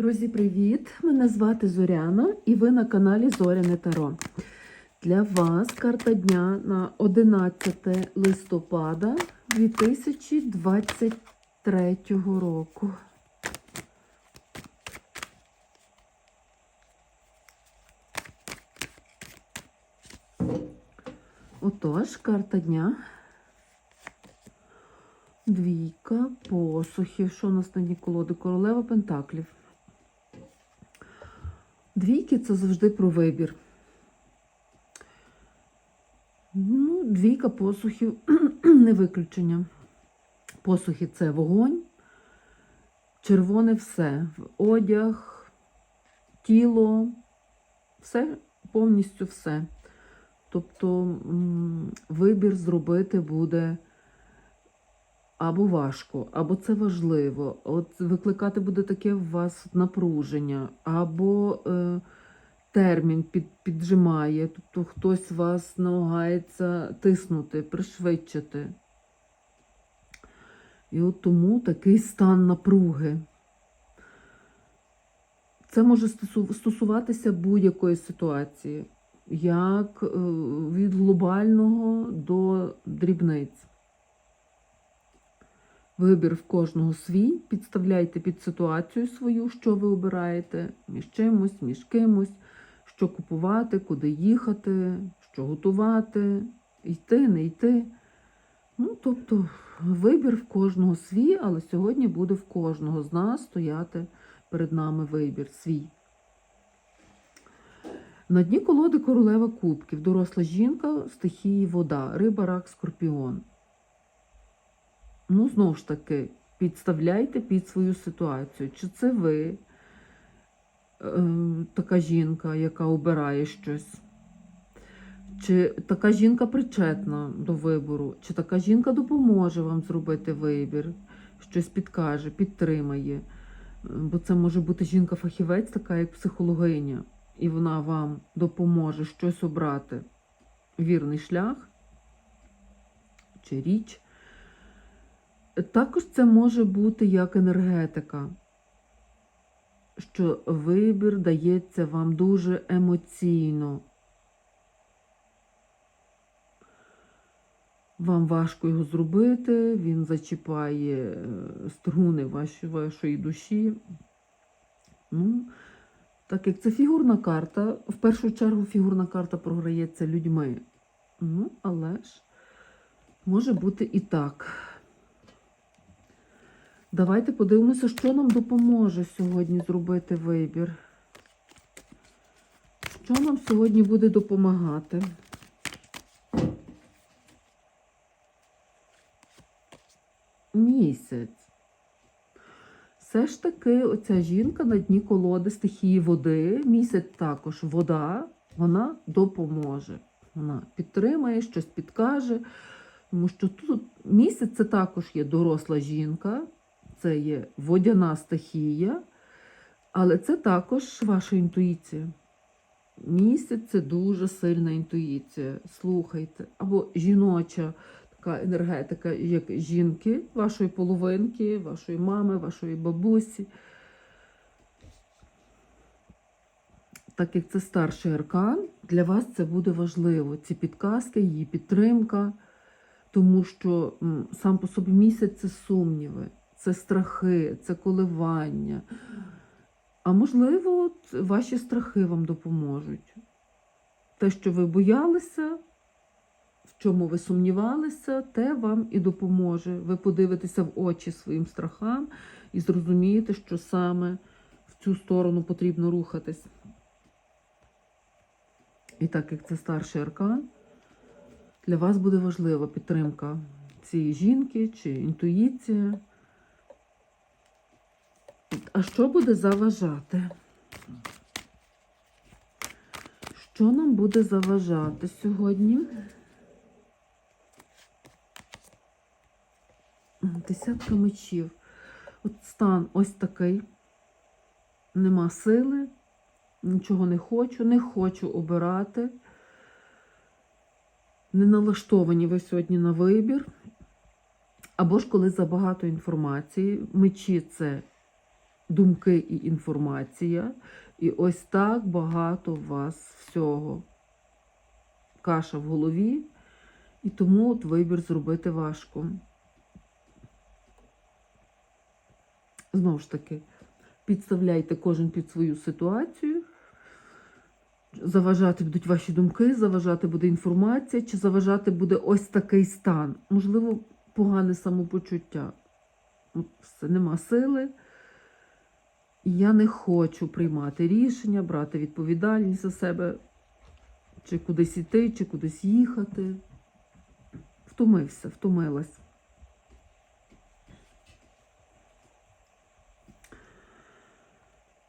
Друзі, привіт! Мене звати Зоряна і ви на каналі Зоряне Таро. Для вас карта дня на 11 листопада 2023 року. Отож, карта дня. Двійка посухів. Що у нас на дні колоди? Королева Пентаклів. Двійки це завжди про вибір. Ну, двійка посухів не виключення. Посухи це вогонь, червоне все. Одяг, тіло, все, повністю все. Тобто вибір зробити буде або важко, або це важливо. От викликати буде таке в вас напруження, або е, термін під, піджимає, тобто хтось вас намагається тиснути, пришвидшити. І от тому такий стан напруги. Це може стосуватися будь-якої ситуації, як е, від глобального до дрібниць. Вибір в кожного свій. Підставляйте під ситуацію свою, що ви обираєте, між чимось, між кимось, що купувати, куди їхати, що готувати, йти, не йти. Ну, тобто, вибір в кожного свій, але сьогодні буде в кожного з нас стояти перед нами вибір свій. На дні колоди королева кубків, доросла жінка, стихії вода, риба, рак, скорпіон. Ну, знову ж таки, підставляйте під свою ситуацію. Чи це ви е, така жінка, яка обирає щось? Чи така жінка причетна до вибору? Чи така жінка допоможе вам зробити вибір, щось підкаже, підтримає? Бо це може бути жінка-фахівець, така як психологиня, і вона вам допоможе щось обрати. Вірний шлях чи річ. Також це може бути як енергетика, що вибір дається вам дуже емоційно. Вам важко його зробити, він зачіпає е, струни вашої, душі. Ну, так як це фігурна карта, в першу чергу фігурна карта програється людьми. Ну, але ж може бути і так. Давайте подивимося, що нам допоможе сьогодні зробити вибір. Що нам сьогодні буде допомагати? Місяць. Все ж таки, оця жінка на дні колоди стихії води, місяць також вода, вона допоможе. Вона підтримає, щось підкаже. Тому що тут місяць це також є доросла жінка, це є водяна стихія, але це також ваша інтуїція. Місяць це дуже сильна інтуїція. Слухайте. Або жіноча така енергетика, як жінки, вашої половинки, вашої мами, вашої бабусі. Так як це старший аркан, для вас це буде важливо. Ці підказки, її підтримка, тому що сам по собі місяць це сумніви, це страхи, це коливання. А можливо, от ваші страхи вам допоможуть. Те, що ви боялися, в чому ви сумнівалися, те вам і допоможе. Ви подивитеся в очі своїм страхам і зрозумієте, що саме в цю сторону потрібно рухатись. І так як це старший аркан, для вас буде важлива підтримка цієї жінки чи інтуїція. А що буде заважати? Що нам буде заважати сьогодні? Десятка мечів. От стан ось такий. Нема сили, нічого не хочу, не хочу обирати. Не налаштовані ви сьогодні на вибір. Або ж коли забагато інформації, мечі це думки і інформація. І ось так багато у вас всього. Каша в голові, і тому от вибір зробити важко. Знову ж таки, підставляйте кожен під свою ситуацію. Заважати будуть ваші думки, заважати буде інформація, чи заважати буде ось такий стан. Можливо, погане самопочуття. Все, нема сили. Я не хочу приймати рішення, брати відповідальність за себе, чи кудись іти, чи кудись їхати. Втомився, втомилась.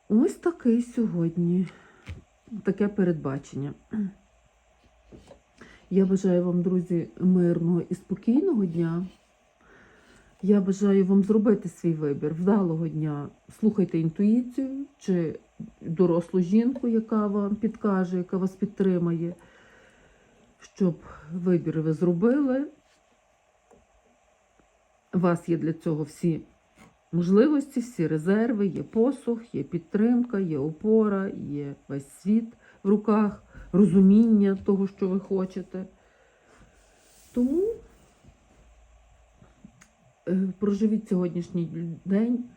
Ось такий сьогодні, таке передбачення. Я бажаю вам, друзі, мирного і спокійного дня. Я бажаю вам зробити свій вибір вдалого дня. Слухайте інтуїцію чи дорослу жінку, яка вам підкаже, яка вас підтримає, щоб вибір ви зробили. У вас є для цього всі можливості, всі резерви, є посух, є підтримка, є опора, є весь світ в руках, розуміння того, що ви хочете. Тому проживіть сьогоднішній день,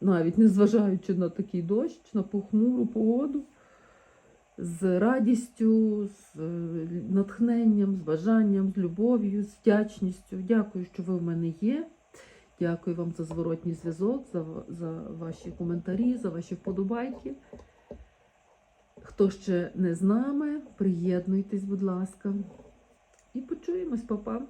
навіть незважаючи на такий дощ, на похмуру погоду, з радістю, з е, натхненням, з бажанням, з любов'ю, з вдячністю. Дякую, що ви в мене є. Дякую вам за зворотній зв'язок, за, за ваші коментарі, за ваші вподобайки. Хто ще не з нами, приєднуйтесь, будь ласка. І почуємось, папа.